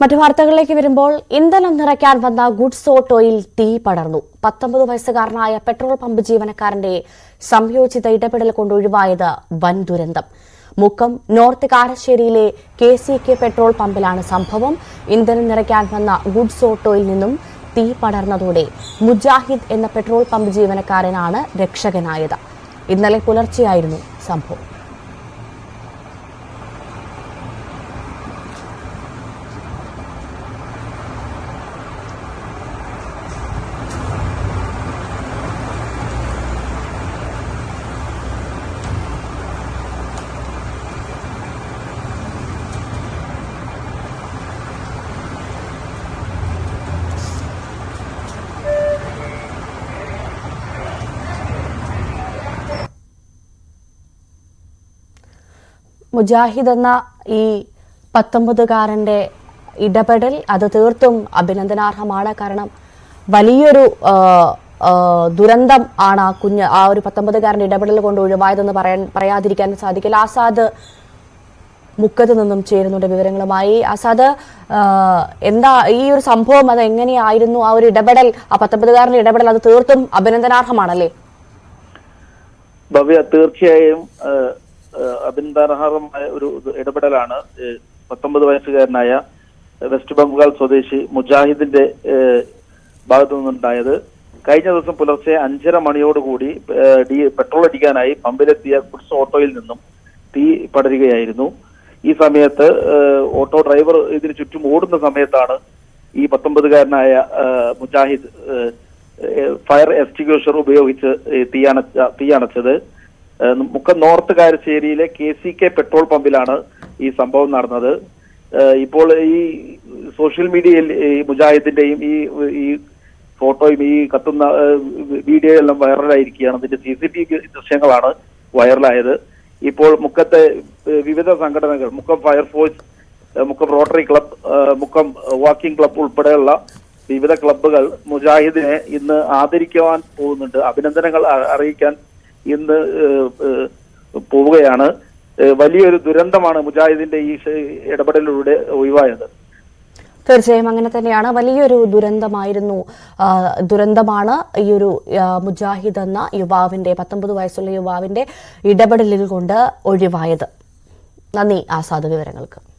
മറ്റു വാർത്തകളിലേക്ക് വരുമ്പോൾ ഇന്ധനം നിറയ്ക്കാൻ വന്ന ഗുഡ്സ് ഓട്ടോയിൽ തീ പടർന്നു. പത്തൊമ്പത് വയസ്സുകാരനായ പെട്രോൾ പമ്പ് ജീവനക്കാരന്റെ സംയോജിത ഇടപെടൽ കൊണ്ട് ഒഴിവായത് വൻ ദുരന്തം. മുക്കം നോർത്ത് കാരശ്ശേരിയിലെ കെ സി കെ പെട്രോൾ പമ്പിലാണ് സംഭവം. ഇന്ധനം നിറയ്ക്കാൻ വന്ന ഗുഡ്സ് ഓട്ടോയിൽ നിന്നും തീ പടർന്നതോടെ മുജാഹിദ് എന്ന പെട്രോൾ പമ്പ് ജീവനക്കാരനാണ് രക്ഷകനായത്. ഇന്നലെ പുലർച്ചെയായിരുന്നു സംഭവം. മുജാഹിദ് എന്ന ഈ പത്തൊമ്പതുകാരന്റെ ഇടപെടൽ അത് തീർത്തും അഭിനന്ദനാർഹമാണ്. കാരണം വലിയൊരു ദുരന്തം ആണ് ആ കുഞ്ഞ് ആ ഒരു പത്തൊമ്പതുകാരന്റെ ഇടപെടൽ കൊണ്ട് ഒഴിവായതെന്ന് പറയാൻ പറയാതിരിക്കാൻ സാധിക്കില്ല ആസാദ് മുക്കത്ത് നിന്നും ചേരുന്നുണ്ട് വിവരങ്ങളുമായി. ആസാദ് എന്താ ഈ ഒരു സംഭവം അത് എങ്ങനെയായിരുന്നു? ആ ഒരു ഇടപെടൽ ആ പത്തൊമ്പതുകാരന്റെ ഇടപെടൽ അത് തീർത്തും അഭിനന്ദനാർഹമാണല്ലേ? ഭവ്യ തീർച്ചയായും അഭിനന്ദനാർഹമായ ഒരു ഇടപെടലാണ്. പത്തൊമ്പത് വയസ്സുകാരനായ വെസ്റ്റ് ബംഗാൾ സ്വദേശി മുജാഹിദിന്റെ ഭാഗത്തു നിന്നുണ്ടായത്. കഴിഞ്ഞ ദിവസം പുലർച്ചെ അഞ്ചര മണിയോടുകൂടി ഡി പെട്രോൾ അടിക്കാനായി പമ്പിലെത്തിയ ഗുഡ്സ് ഓട്ടോയിൽ നിന്നും തീ പടരുകയായിരുന്നു. ഈ സമയത്ത് ഓട്ടോ ഡ്രൈവർ ഇതിന് ചുറ്റും ഓടുന്ന സമയത്താണ് ഈ പത്തൊമ്പതുകാരനായ മുജാഹിദ് ഫയർ എക്സ്റ്റിഗ്യൂഷർ ഉപയോഗിച്ച് തീയണ തീയണച്ചത് മുക്കം നോർത്ത് കാരശ്ശേരിയിലെ കെ സി കെ പെട്രോൾ പമ്പിലാണ് ഈ സംഭവം നടന്നത്. ഇപ്പോൾ ഈ സോഷ്യൽ മീഡിയയിൽ ഈ മുജാഹിദിന്റെയും ഈ ഈ ഫോട്ടോയും ഈ കത്തുന്ന വീഡിയോ എല്ലാം വൈറലായിരിക്കുകയാണ്. അതിന്റെ സി സി ടി വി ദൃശ്യങ്ങളാണ് വൈറലായത്. ഇപ്പോൾ മുക്കത്തെ വിവിധ സംഘടനകൾ Mukkam fire force Mukkam Rotary club Mukkam walking club ഉൾപ്പെടെയുള്ള വിവിധ ക്ലബ്ബുകൾ മുജാഹിദിനെ ഇന്ന് ആദരിക്കുവാൻ പോകുന്നുണ്ട്. അഭിനന്ദനങ്ങൾ അറിയിക്കാൻ ഇന്ന് പോവുകയാണ്. വലിയൊരു ദുരന്തമാണ് മുജാഹിദിന്റെ ഈ ഇടപെടലിലൂടെ ഒഴിവായത്. തീർച്ചയായും അങ്ങനെ തന്നെയാണ്. വലിയൊരു ദുരന്തമായിരുന്നു. ദുരന്തമാണ് ഈ ഒരു മുജാഹിദ് എന്ന യുവാവിന്റെ പത്തൊമ്പത് വയസ്സുള്ള യുവാവിന്റെ ഇടപെടലിൽ കൊണ്ട് ഒഴിവായത്. നന്ദി ആസാദ് വിവരങ്ങൾക്ക്.